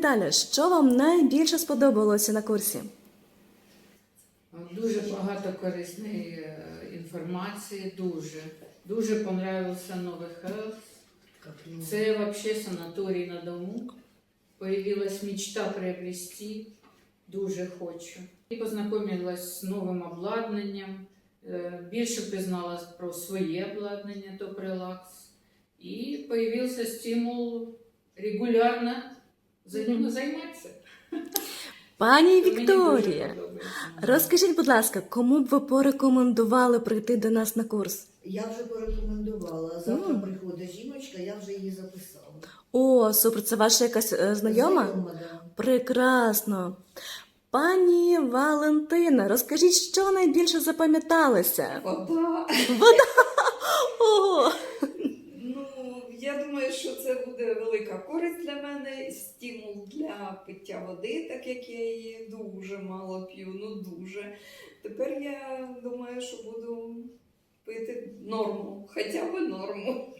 Наталя, що вам найбільше сподобалося на курсі? Дуже багато корисної е, інформації, дуже. Дуже понравився новий Health. Це вообще санаторій на дому. Появилась мечта приобрести. Дуже хочу. І познайомилась з новим обладнанням. е, Більше пізналась про своє обладнання, то релакс. І появився стимул регулярно за ним займатися. Пані Вікторія, розкажіть, будь ласка, кому б ви порекомендували прийти до нас на курс? Я вже порекомендувала. Завтра Мгм. приходить жіночка, я вже її записала. О, супер, це ваша якась е, знайома? Знайома, да. Прекрасно. Пані Валентина, розкажіть, що найбільше запам'яталося? Вода. Ого! Я думаю, що це буде велика користь для мене, стимул для пиття води, так як я її дуже мало п'ю, ну дуже. Тепер я думаю, що буду пити норму, хоча б норму.